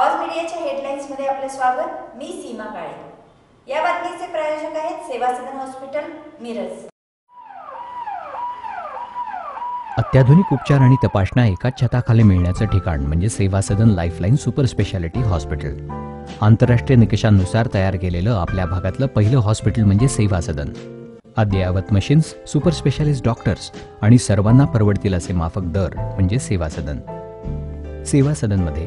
आवाज मीडियाच्या हेडलाईन्समध्ये आपलं स्वागत. मी सीमा काळे. या बातमीचे प्रायोजक आहेत सेवा सदन हॉस्पिटल मिरज. अत्याधुनिक उपचार आणि तपासण्या एकाच छताखाली मिळण्याचं ठिकाण म्हणजे Seva Sadan lifeline super speciality hospital. आंतरराष्ट्रीय निकषांनुसार तयार केलेलं आपल्या भागातलं पहिलं हॉस्पिटल म्हणजे सेवा सदन अद्ययावत मशीन्स सुपर स्पेशालिस्ट डॉक्टर्स आणि सर्वांना परवडतील असे माफक दर म्हणजे सेवा सदन सेवा सदनमध्ये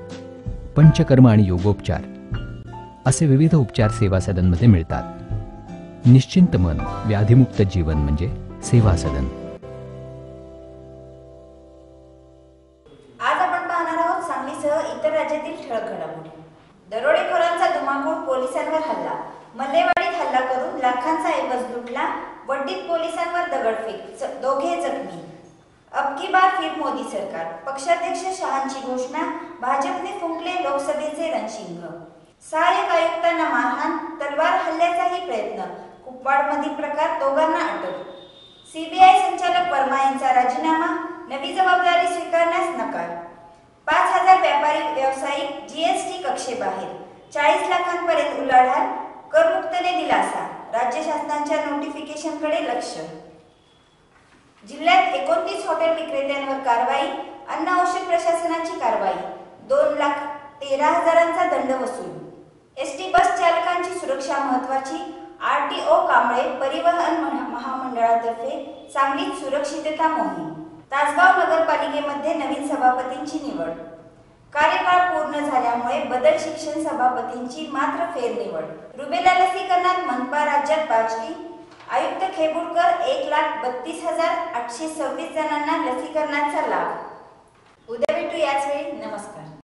panchakarma आणि योगोपचार असे विविध उपचार सेवा सदनमध्ये मिळतात. निश्चिंत मन व्याधिमुक्त जीवन म्हणजे सेवा सदन. आज आपण पाहणार आहोत सांगलीसह इतर राज्यातील ठळक घडामोडी. दरोडेखोरांचा धुमाकूळ पोलिसांवर हल्ला. मल्लेवाडीत हल्ला करून लाखांचा ऐवज लुटला. वड्डीत पोलिसांवर दगडफेक च- दोघे जखमी. अब की बार फिर मोदी सरकार. पक्षाध्यक्ष शहांची घोषणा. भाजपने फुंकले लोकसभेचे रणशिंग. सहाय्यक आयुक्तांना मारहाण तलवार हल्ल्याचाही प्रयत्न कुपवाडमधील प्रकार दोघांना अटक. सीबीआय संचालक वर्मा यांचा राजीनामा नवी जबाबदारी स्वीकारण्यास नकार. पाच हजार व्यापारी व्यावसायिक जीएसटी कक्षेबाहेर चाळीस लाखांपर्यंत उलाढाल करमुक्तने दिलासा राज्य शासनाच्या नोटिफिकेशनकडे लक्ष. जिल्ह्यात एकोणतीस हॉटेल विक्रेत्यांवर कारवाई अन्न औषध प्रशासनाची कारवाई. तेरा हजारांचा दंड वसूल. एस टी बस चालकांची सुरक्षा महत्वाची आर टी ओ कांबळे परिवहन महामंडळातर्फे सांगलीत सुरक्षितता मोहीम. तासगाव नगरपालिकेमध्ये नवीन सभापतींची निवड. कार्यकाळ पूर्ण झाल्यामुळे बदल शिक्षण सभापतींची मात्र फेरनिवड. रुबेला लसीकरणात मनपा राज्यात पाचवी आयुक्त खेबुडकर एक लाख बत्तीस हजार आठशे सव्वीस जणांना लसीकरणाचा लाभ. उद्या भेटू याच वेळी. नमस्कार.